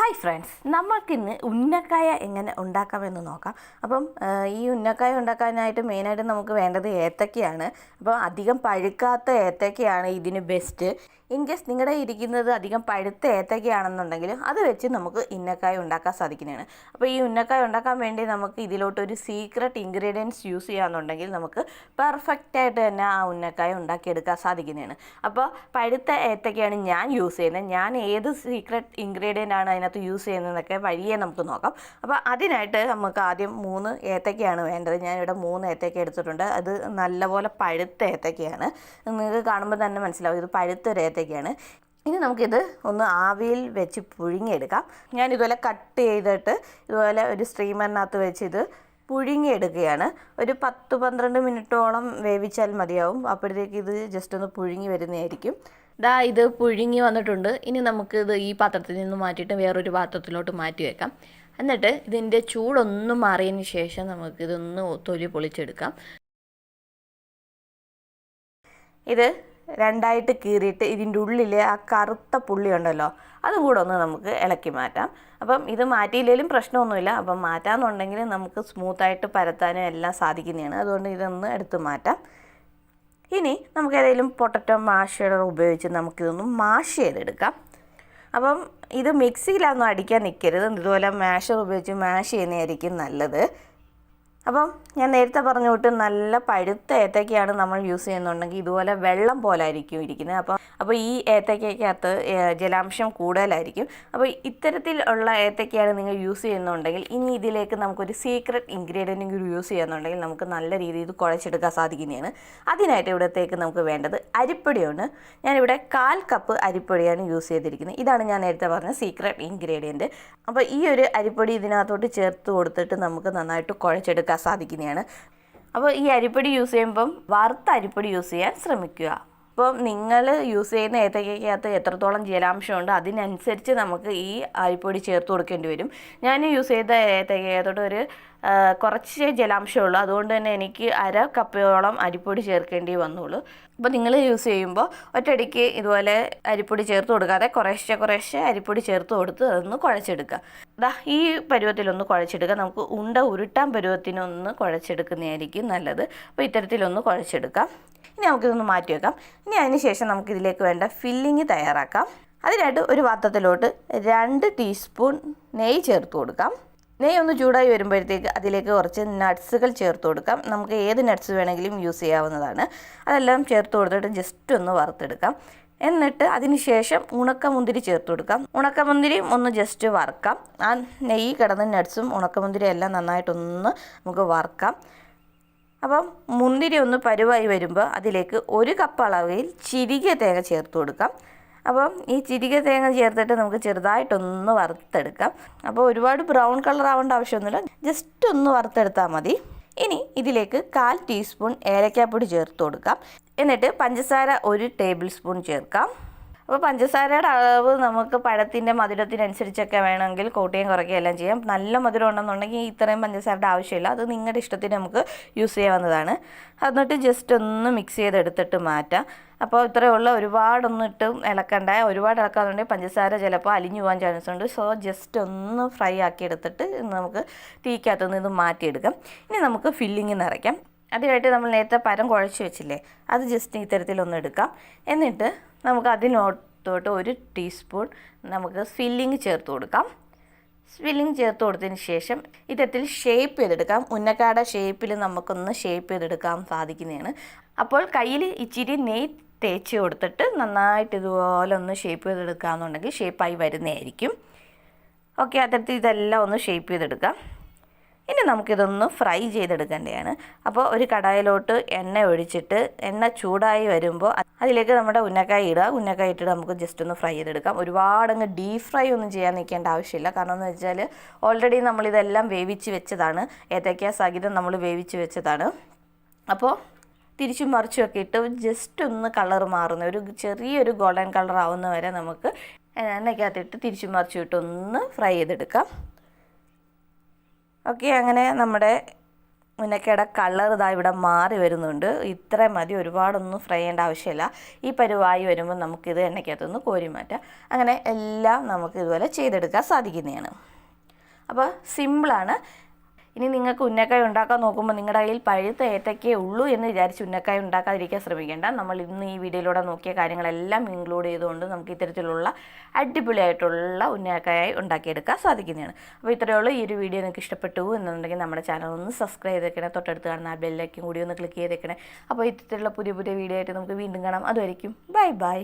Hi friends നമ്മൾക്കിന്ന് ഉന്നക്കായ എങ്ങനെ ഉണ്ടാക്കാമെന്ന് നോക്കാം. അപ്പം ഈ ഉന്നക്കായ ഉണ്ടാക്കാനായിട്ട് മെയിനായിട്ട് നമുക്ക് വേണ്ടത് ഏത്തക്കയാണ്. അപ്പോൾ അധികം പഴുക്കാത്ത ഏത്തക്കയാണ് ഇതിന് ബെസ്റ്റ് ഇൻ കേസ് നിങ്ങളുടെ ഇരിക്കുന്നത് അധികം പഴുത്ത ഏത്തക്കയാണെന്നുണ്ടെങ്കിൽ അത് വെച്ച് നമുക്ക് ഉന്നക്കായ ഉണ്ടാക്കാൻ സാധിക്കുന്നതാണ്. അപ്പോൾ ഈ ഉന്നക്കായ ഉണ്ടാക്കാൻ വേണ്ടി നമുക്ക് ഇതിലോട്ട് ഒരു സീക്രട്ട് ഇൻഗ്രീഡിയൻസ് യൂസ് ചെയ്യാമെന്നുണ്ടെങ്കിൽ നമുക്ക് പെർഫെക്റ്റായിട്ട് തന്നെ ആ ഉന്നക്കായ ഉണ്ടാക്കിയെടുക്കാൻ സാധിക്കുന്നതാണ്. അപ്പോൾ പഴുത്ത ഏത്തക്കയാണ് ഞാൻ യൂസ് ചെയ്യുന്നത്. ഞാൻ ഏത് സീക്രട്ട് ഇൻഗ്രീഡിയന്റ് ആണ് അതിനകത്ത് യൂസ് ചെയ്യുന്നതെന്നൊക്കെ വഴിയെ നമുക്ക് നോക്കാം. അപ്പോൾ അതിനായിട്ട് നമുക്ക് ആദ്യം മൂന്ന് ഏത്തക്കയാണ് വേണ്ടത്. ഞാനിവിടെ മൂന്ന് ഏത്തക്ക എടുത്തിട്ടുണ്ട്. അത് നല്ലപോലെ പഴുത്ത ഏത്തക്കയാണ്. നിങ്ങൾക്ക് കാണുമ്പോൾ തന്നെ മനസ്സിലാവും ഇത് പഴുത്തൊരു ഏത്തക്കയാണ്. ഇനി നമുക്കിത് ഒന്ന് ആവിയിൽ വെച്ച് പുഴുങ്ങിയെടുക്കാം. ഞാൻ ഇതുപോലെ കട്ട് ചെയ്തിട്ട് ഇതുപോലെ ഒരു സ്ട്രീമറിനകത്ത് വെച്ച് ഇത് പുഴുങ്ങിയെടുക്കുകയാണ്. ഒരു പത്ത് പന്ത്രണ്ട് മിനിറ്റോളം വേവിച്ചാൽ മതിയാവും. അപ്പോഴത്തേക്ക് ഇത് ജസ്റ്റ് ഒന്ന് പുഴുങ്ങി വരുന്നതായിരിക്കും. ദാ ഇത് പുഴുങ്ങി വന്നിട്ടുണ്ട്. ഇനി നമുക്ക് ഇത് ഈ പാത്രത്തിൽ നിന്ന് മാറ്റിയിട്ട് വേറൊരു പാത്രത്തിലോട്ട് മാറ്റി വെക്കാം. എന്നിട്ട് ഇതിന്റെ ചൂടൊന്നും മാറിയതിന് ശേഷം നമുക്ക് നമുക്കിതൊന്ന് തൊലി പൊളിച്ചെടുക്കാം. ഇത് രണ്ടായിട്ട് കീറിയിട്ട് ഇതിന്റെ ഉള്ളിലെ ആ കറുത്ത പുള്ളി ഉണ്ടല്ലോ അതും ഒന്ന് നമുക്ക് ഇളക്കി മാറ്റാം. അപ്പം ഇത് മാറ്റിയില്ലെങ്കിലും പ്രശ്നമൊന്നുമില്ല. അപ്പം മാറ്റാമെന്നുണ്ടെങ്കിൽ നമുക്ക് സ്മൂത്തായിട്ട് പരത്താനും എല്ലാം സാധിക്കുന്നതാണ്. അതുകൊണ്ട് ഇതൊന്ന് എടുത്ത് മാറ്റാം. ഇനി നമുക്ക് ഏതെങ്കിലും പൊട്ടറ്റോ മാഷർ ഉപയോഗിച്ച് നമുക്കിതൊന്ന് മാഷ് ചെയ്തെടുക്കാം. അപ്പം ഇത് മിക്സിയിലൊന്നും അടിക്കാൻ നിൽക്കരുത് ഇതുപോലെ മാഷർ ഉപയോഗിച്ച് മാഷ് ചെയ്യുന്നതായിരിക്കും നല്ലത്. അപ്പം ഞാൻ നേരത്തെ പറഞ്ഞ തൊട്ട് നല്ല പഴുത്ത ഏത്തക്കയാണ് നമ്മൾ യൂസ് ചെയ്യുന്നുണ്ടെങ്കിൽ ഇതുപോലെ വെള്ളം പോലെ ആയിരിക്കും ഇരിക്കുന്നത്. അപ്പം അപ്പോൾ ഈ ഏത്തക്കകത്ത് ജലാംശം കൂടുതലായിരിക്കും. അപ്പോൾ ഇത്തരത്തിൽ ഉള്ള ഏത്തക്കയാണ് നിങ്ങൾ യൂസ് ചെയ്യുന്നുണ്ടെങ്കിൽ ഇനി ഇതിലേക്ക് നമുക്കൊരു സീക്രട്ട് ഇൻഗ്രീഡിയന്റ് കൂടി യൂസ് ചെയ്യുന്നുണ്ടെങ്കിൽ നമുക്ക് നല്ല രീതിയിൽ ഇത് കുഴച്ചെടുക്കാൻ സാധിക്കുന്നതാണ്. അതിനായിട്ട് ഇവിടത്തേക്ക് നമുക്ക് വേണ്ടത് അരിപ്പൊടിയാണ്. ഞാനിവിടെ കാൽ കപ്പ് അരിപ്പൊടിയാണ് യൂസ് ചെയ്തിരിക്കുന്നത്. ഇതാണ് ഞാൻ നേരത്തെ പറഞ്ഞ സീക്രട്ട് ഇൻഗ്രീഡിയന്റ് അപ്പോൾ ഈ ഒരു അരിപ്പൊടി ഇതിനകത്തോട്ട് ചേർത്ത് കൊടുത്തിട്ട് നമുക്ക് നന്നായിട്ട് കുഴച്ചെടുക്കാൻ സാധിക്കുന്നതാണ്. അപ്പോൾ ഈ അരിപ്പൊടി യൂസ് ചെയ്യുമ്പം വറുത്ത അരിപ്പൊടി യൂസ് ചെയ്യാൻ ശ്രമിക്കുക. അപ്പം നിങ്ങൾ യൂസ് ചെയ്യുന്ന ഏത്തക്കകത്ത് എത്രത്തോളം ജലാംശമുണ്ട് അതിനനുസരിച്ച് നമുക്ക് ഈ അരിപ്പൊടി ചേർത്ത് കൊടുക്കേണ്ടി വരും. ഞാൻ യൂസ് ചെയ്ത ഏത്തക്കകത്തോട്ട് ഒരു കുറച്ച് ജലാംശമുള്ളൂ അതുകൊണ്ട് തന്നെ എനിക്ക് അര കപ്പയോളം അരിപ്പൊടി ചേർക്കേണ്ടി വന്നുള്ളൂ. അപ്പോൾ നിങ്ങൾ യൂസ് ചെയ്യുമ്പോൾ ഒറ്റയടിക്ക് ഇതുപോലെ അരിപ്പൊടി ചേർത്ത് കൊടുക്കാതെ കുറേശ്ശെ കുറേശ്ശെ അരിപ്പൊടി ചേർത്ത് കൊടുത്ത് അതൊന്ന് കുഴച്ചെടുക്കുക. ദാ ഈ പരുവത്തിലൊന്ന് കുഴച്ചെടുക്കുക. നമുക്ക് ഉണ്ട ഉരുട്ടാൻ പരുവത്തിനൊന്ന് കുഴച്ചെടുക്കുന്നതായിരിക്കും നല്ലത്. അപ്പോൾ ഇത്തരത്തിലൊന്ന് കുഴച്ചെടുക്കാം. ഇനി നമുക്കിതൊന്ന് മാറ്റി വെക്കാം. ഇനി അതിനുശേഷം നമുക്കിതിലേക്ക് വേണ്ട ഫില്ലിങ് തയ്യാറാക്കാം. അതിനായിട്ട് ഒരു പാത്രത്തിലോട്ട് രണ്ട് ടീസ്പൂൺ നെയ്യ് ചേർത്ത് കൊടുക്കാം. നെയ്യ് ഒന്ന് ചൂടായി വരുമ്പോഴത്തേക്ക് അതിലേക്ക് കുറച്ച് നട്ട്സുകൾ ചേർത്ത് കൊടുക്കാം. നമുക്ക് ഏത് നട്ട്സ് വേണമെങ്കിലും യൂസ് ചെയ്യാവുന്നതാണ്. അതെല്ലാം ചേർത്ത് കൊടുത്തിട്ട് ജസ്റ്റ് ഒന്ന് വറുത്തെടുക്കാം. എന്നിട്ട് അതിന് ശേഷം ഉണക്കമുന്തിരി ചേർത്ത് കൊടുക്കാം. ഉണക്കമുന്തിരിയും ഒന്ന് ജസ്റ്റ് വറുക്കാം. ആ നെയ്യ് കിടന്ന നട്ട്സും ഉണക്കമുന്തിരിയും എല്ലാം നന്നായിട്ടൊന്ന് നമുക്ക് വറുക്കാം. അപ്പം മുന്തിരി ഒന്ന് പരുവായി വരുമ്പോൾ അതിലേക്ക് ഒരു കപ്പ് അളവിൽ ചിരികിയ തേങ്ങ ചേർത്ത് കൊടുക്കാം. അപ്പം ഈ ചിരിക തേങ്ങ ചേർത്തിട്ട് നമുക്ക് ചെറുതായിട്ടൊന്ന് വറുത്തെടുക്കാം. അപ്പോൾ ഒരുപാട് ബ്രൗൺ കളർ ആവേണ്ട ആവശ്യമൊന്നുമില്ല. ജസ്റ്റ് ഒന്ന് വറുത്തെടുത്താൽ മതി. ഇനി ഇതിലേക്ക് കാൽ ടീസ്പൂൺ ഏലക്കാപ്പൊടി ചേർത്ത് കൊടുക്കാം. എന്നിട്ട് പഞ്ചസാര ഒരു ടേബിൾ സ്പൂൺ ചേർക്കാം. അപ്പോൾ പഞ്ചസാരയുടെ അളവ് നമുക്ക് പഴത്തിന്റെ മധുരത്തിനനുസരിച്ചൊക്കെ വേണമെങ്കിൽ കൂട്ടുകയും കുറയ്ക്കുകയും എല്ലാം ചെയ്യാം. നല്ല മധുരം ഉണ്ടെന്നുണ്ടെങ്കിൽ ഇത്രയും പഞ്ചസാരയുടെ ആവശ്യമില്ല. അത് നിങ്ങളുടെ ഇഷ്ടത്തിന് നമുക്ക് യൂസ് ചെയ്യാവുന്നതാണ്. എന്നിട്ട് ജസ്റ്റ് ഒന്ന് മിക്സ് ചെയ്തെടുത്തിട്ട് മാറ്റാം. അപ്പോൾ ഇത്രയേ ഉള്ളൂ. ഒരുപാടൊന്നും ഇട്ട് ഇളക്കണ്ട. ഒരുപാട് ഇളക്കാന്നുണ്ടെങ്കിൽ പഞ്ചസാര ചിലപ്പോൾ അലിഞ്ഞു പോകാൻ ചാൻസ് ഉണ്ട്. സോ ജസ്റ്റ് ഒന്ന് ഫ്രൈ ആക്കി എടുത്തിട്ട് നമുക്ക് തീക്കകത്തു നിന്ന് ഇത് മാറ്റിയെടുക്കാം. ഇനി നമുക്ക് ഫില്ലിങ് നിറയ്ക്കാം അതിനായിട്ട് നമ്മൾ നേരത്തെ പരം കുഴച്ച് വെച്ചില്ലേ അത് ജസ്റ്റ് ഇത്തരത്തിലൊന്ന് എടുക്കാം. എന്നിട്ട് നമുക്ക് അതിനോട്ടോട്ട് ഒരു ടീസ്പൂൺ നമുക്ക് ഫില്ലിങ് ചേർത്ത് കൊടുക്കാം. ഫില്ലിങ് ചേർത്ത് കൊടുത്തതിന് ശേഷം ഇത്തരത്തിൽ ഷേപ്പ് ചെയ്തെടുക്കാം. ഉന്നക്കാട ഷേപ്പിൽ നമുക്കൊന്ന് ഷേപ്പ് ചെയ്തെടുക്കാൻ സാധിക്കുന്നതാണ്. അപ്പോൾ കയ്യിൽ ഇച്ചിരി നെയ് തേച്ച് കൊടുത്തിട്ട് നന്നായിട്ട് ഇതുപോലെ ഒന്ന് ഷേപ്പ് ചെയ്തെടുക്കുകയെന്നുണ്ടെങ്കിൽ ഷേപ്പായി വരുന്നതായിരിക്കും. ഓക്കെ അത്തരത്തിൽ ഇതെല്ലാം ഒന്ന് ഷേപ്പ് ചെയ്തെടുക്കാം. ഇനി നമുക്കിതൊന്ന് ഫ്രൈ ചെയ്തെടുക്കേണ്ടതാണ് അപ്പോൾ ഒരു കടായിലോട്ട് എണ്ണ ഒഴിച്ചിട്ട് എണ്ണ ചൂടായി വരുമ്പോൾ അതിലേക്ക് നമ്മുടെ ഉന്നക്കായ ഇടുക. ഉന്നക്കായ ഇട്ടിട്ട് നമുക്ക് ജസ്റ്റ് ഒന്ന് ഫ്രൈ ചെയ്തെടുക്കാം. ഒരുപാടങ്ങ് ഡീപ് ഫ്രൈ ഒന്നും ചെയ്യാൻ നിൽക്കേണ്ട ആവശ്യമില്ല. കാരണം എന്ന് വെച്ചാൽ ഓൾറെഡി നമ്മളിതെല്ലാം വേവിച്ച് വെച്ചതാണ്. ഏത്തയ്ക്ക സഹിതം നമ്മൾ വേവിച്ച് വെച്ചതാണ്. അപ്പോൾ തിരിച്ചും മറിച്ചും ഒക്കെ ഇട്ട് ജസ്റ്റ് ഒന്ന് കളർ മാറുന്ന ഒരു ചെറിയൊരു ഗോൾഡൻ കളർ ആവുന്ന വരെ നമുക്ക് എണ്ണയ്ക്കകത്തിട്ട് തിരിച്ചും മറിച്ചും ഇട്ട് ഒന്ന് ഫ്രൈ ചെയ്തെടുക്കാം. ഓക്കെ അങ്ങനെ നമ്മുടെ മുന്നക്കയുടെ കളർ ഇതാ ഇവിടെ മാറി വരുന്നുണ്ട്. ഇത്ര മതി ഒരുപാടൊന്നും ഫ്രൈ ചെയ്യേണ്ട ആവശ്യമില്ല. ഈ പരുവായി വരുമ്പോൾ നമുക്കിത് എണ്ണയ്ക്കകത്തുനിന്ന് കോരി മാറ്റാം. അങ്ങനെ എല്ലാം നമുക്ക് ഇതുപോലെ ചെയ്തെടുക്കാൻ സാധിക്കുന്നതാണ്. അപ്പോൾ സിമ്പിളാണ് ഇനി നിങ്ങൾക്ക് ഉന്നക്കായ ഉണ്ടാക്കാൻ നോക്കുമ്പോൾ നിങ്ങളുടെ കയ്യിൽ പഴുത്ത ഏത്തക്കേ ഉള്ളൂ എന്ന് വിചാരിച്ച് ഉന്നക്കായ ഉണ്ടാക്കാതിരിക്കാൻ ശ്രമിക്കേണ്ട. നമ്മൾ ഇന്ന് ഈ വീഡിയോയിലൂടെ നോക്കിയ കാര്യങ്ങളെല്ലാം ഇൻക്ലൂഡ് ചെയ്തുകൊണ്ട് നമുക്ക് ഇത്തരത്തിലുള്ള അടിപൊളിയായിട്ടുള്ള ഉന്നക്കായ ഉണ്ടാക്കിയെടുക്കാൻ സാധിക്കുന്നതാണ്. അപ്പോൾ ഇത്രയേ ഉള്ളൂ. ഈ ഒരു വീഡിയോ നിങ്ങൾക്ക് ഇഷ്ടപ്പെട്ടു എന്നുണ്ടെങ്കിൽ നമ്മുടെ ചാനൽ ഒന്ന് സബ്സ്ക്രൈബ് ചെയ്തേക്കണേ തൊട്ടടുത്ത് കാണുന്ന ആ ബെല്ലേക്കും കൂടി ഒന്ന് ക്ലിക്ക് ചെയ്തേക്കണേ അപ്പോൾ ഇത്തരത്തിലുള്ള പുതിയ പുതിയ വീഡിയോ ആയിട്ട് നമുക്ക് വീണ്ടും കാണാം. അതുമായിരിക്കും ബൈ ബൈ.